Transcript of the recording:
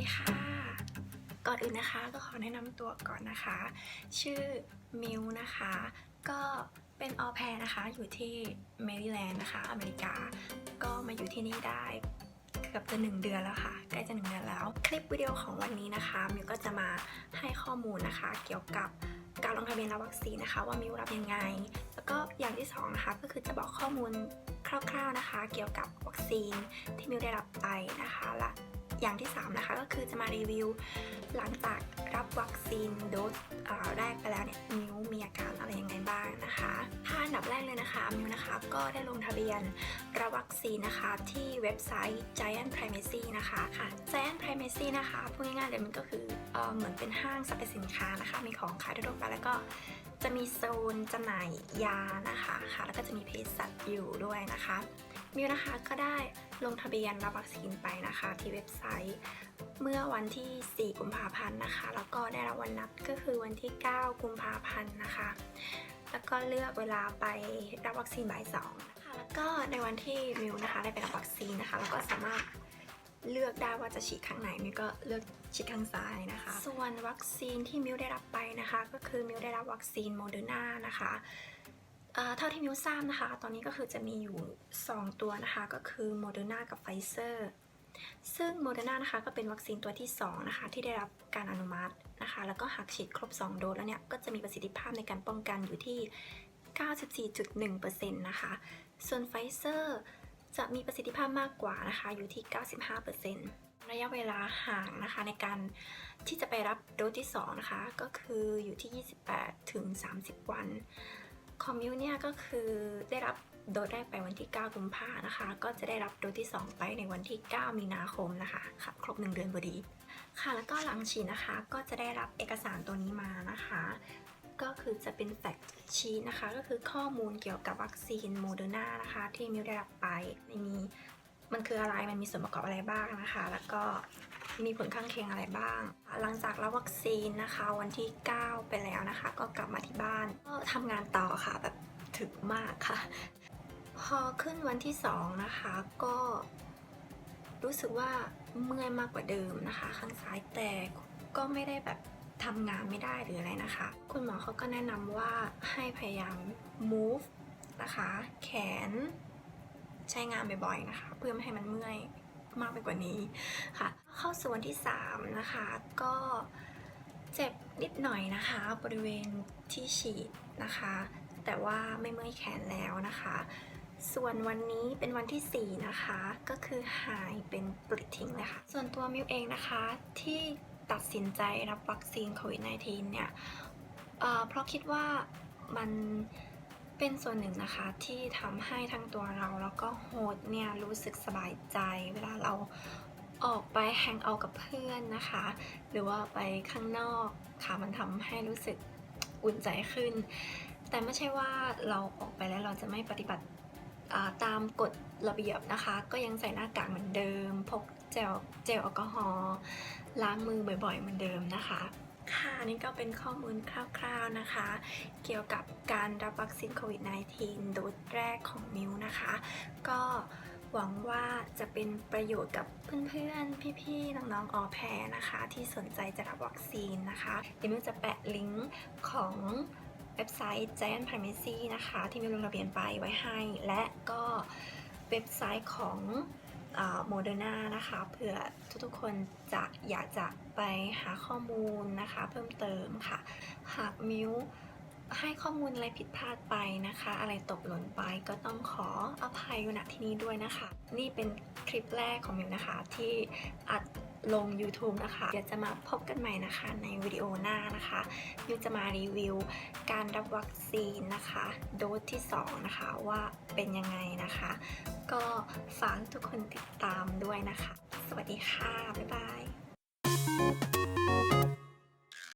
ดีค่ะ ก่อนอื่นนะคะก็ขอแนะนำตัวก่อนนะคะ ชื่อมิวนะคะ ก็เป็นออแพรนะคะอยู่ที่แมริแลนด์นะคะ อเมริกา ก็มาอยู่ที่นี่ได้เกือบจะหนึ่งเดือนแล้วค่ะ ใกล้จะหนึ่งเดือนแล้ว คลิปวิดีโอของวันนี้นะคะมิวก็จะมาให้ข้อมูลนะคะ เกี่ยวกับการลงทะเบียนรับวัคซีนนะคะ ว่ามิวรับยังไง แล้วก็อย่างที่สองนะคะก็คือจะบอกข้อมูลคร่าวๆนะคะ เกี่ยวกับวัคซีนที่มิวได้รับไปนะคะและ อย่างที่ 3 นะคะ ก็คือจะมารีวิว หลังจากรับวัคซีนโดสแรกไปแล้วเนี่ยมิวมีอาการอะไรยังไงบ้างนะคะถ้าอันดับแรกเลยนะคะมิวนะคะก็ได้ลงทะเบียนรับวัคซีนนะคะที่เว็บไซต์ Giant Primacy นะคะค่ะ Giant Primacy นะคะพูดง่ายๆเลยมันก็คือเออเหมือนเป็นห้างสรรพสินค้านะคะ มีของขายทั่วไปแล้วก็จะมีโซนจำหน่ายยานะคะค่ะ แล้วก็จะมีเภสัชอยู่ด้วยนะคะ มิวนะคะก็ได้ลงทะเบียนรับวัคซีนไปนะคะ ที่เว็บไซต์ เมื่อวันที่ 4 กุมภาพันธ์นะคะ แล้วก็ได้รับวันนัดก็คือวันที่ 9 กุมภาพันธ์นะคะ แล้วก็เลือกเวลาไปรับวัคซีนบ่ายสองนะคะแล้วก็ในวันที่มิวนะคะได้ไปรับวัคซีนนะคะ แล้วก็สามารถเลือกได้ว่าจะฉีดข้างไหนมิวก็เลือกฉีดข้างซ้ายนะคะ ส่วนวัคซีนที่มิวได้รับไปนะคะ ก็คือมิวได้รับวัคซีนโมเดอร์นานะคะ เท่าที่มิวทราบนะคะ ตอนนี้ก็คือจะมีอยู่ 2 ตัวนะคะ ก็คือโมเดอร์นากับไฟเซอร์ซึ่งโมเดอร์นานะคะก็เป็นวัคซีนตัวที่ 2 นะคะ ที่ได้รับการอนุมัตินะคะ แล้วก็หากฉีดครบ 2 โดสแล้วเนี่ย ก็จะมีประสิทธิภาพในการป้องกันอยู่ที่ 94.1%นะคะ ส่วนไฟเซอร์จะมีประสิทธิภาพมากกว่านะคะ อยู่ที่ 95%ระยะเวลาห่างนะคะในการที่จะไปรับโดสที่ 2 นะคะ ก็คืออยู่ที่ 28 ถึง 30 วัน ของมิวเนี่ยก็คือได้รับโดสแรกไปวันที่ 9 กุมภานะคะ ก็จะได้รับโดสที่ 2 ไปในวันที่ 9 มีนาคมนะคะค่ะครบ 1 เดือนพอดี ค่ะแล้วก็หลังฉีดนะคะ ก็จะได้รับเอกสารตัวนี้มานะคะ ก็คือจะเป็นแฟกชีนะคะ ก็คือข้อมูลเกี่ยวกับวัคซีนโมเดอร์นานะคะ ที่มิวได้รับไปไม่ มันคืออะไรมันมีส่วนประกอบอะไรบ้างนะคะ แล้วก็มีผลข้างเคียงอะไรบ้าง หลังจากรับวัคซีนนะคะ วันที่ 9 ไปแล้วนะคะ ก็กลับมาที่บ้านก็ทำงานต่อค่ะแบบถึกมากค่ะ พอขึ้นวันที่ 2 นะคะก็รู้สึกว่าเมื่อยมากกว่าเดิมนะคะ ข้างซ้ายแต่ก็ไม่ได้แบบทำงานไม่ได้หรืออะไรนะคะ คุณหมอเขาก็แนะนำว่าให้พยายาม move นะคะ แขน ใช้งานบ่อยๆนะคะ เพื่อไม่ให้มันเมื่อยมากไปกว่านี้ค่ะ เข้าส่วนที่ 3 นะคะ ก็เจ็บนิดหน่อยนะคะ บริเวณที่ฉีดนะคะ แต่ว่าไม่เมื่อยแขนแล้วนะคะ ส่วนวันนี้เป็นวันที่ 4 นะคะ ก็คือหายเป็นปลิดทิ้งเลยค่ะ ส่วนตัวมิวเองนะคะที่ตัดสินใจรับวัคซีนโควิด -19 เนี่ยเเพราะคิดว่ามัน เป็นส่วนหนึ่งนะคะที่ทำให้ทั้งตัวเราแล้วก็โฮสเนี่ยรู้สึกสบายใจ เวลาเราออกไปแฮงเอากับเพื่อนนะคะ หรือว่าไปข้างนอกค่ะมันทำให้รู้สึกอุ่นใจขึ้น แต่ไม่ใช่ว่าเราออกไปแล้วเราจะไม่ปฏิบัติาตามกฎระเบียบนะคะ ก็ยังใส่หน้ากากเหมือนเดิม พกเจลเจลแอลกอฮอล์ล้างมือบ่อยๆเหมือนเดิมนะคะ ค่ะนี่ก็เป็นข้อมูลคร่าวๆนะคะ เกี่ยวกับการรับวัคซีนโควิด -19 โดสแรกของมิวนะคะ ก็หวังว่าจะเป็นประโยชน์กับเพื่อนๆ พี่ๆ น้องๆ ออแพรนะคะ ที่สนใจจะรับวัคซีนนะคะเดี๋ยวมิวจะแปะลิงก์ของเว็บไซต์ Giant Primacy นะคะ ที่มิวลงทะเบียนไปไว้ให้ และก็เว็บไซต์ของ โมเดอร์นานะคะเผื่อทุกๆคนจะอยากจะไปหาข้อมูลนะคะ เพิ่มเติมค่ะ หากมิวให้ข้อมูลอะไรผิดพลาดไปนะคะ อะไรตกหล่นไปก็ต้องขออภัยณที่นี้ด้วยนะคะ นี่เป็นคลิปแรกของมิวนะคะที่อัด ลง YouTube นะคะ เดี๋ยวจะมาพบกันใหม่นะคะในวิดีโอหน้านะคะยูจะมารีวิวการรับวัคซีนนะคะ โดสที่ 2 นะคะว่าเป็นยังไงนะคะ ก็ฝากทุกคนติดตามด้วยนะคะ สวัสดีค่ะ บ๊ายบาย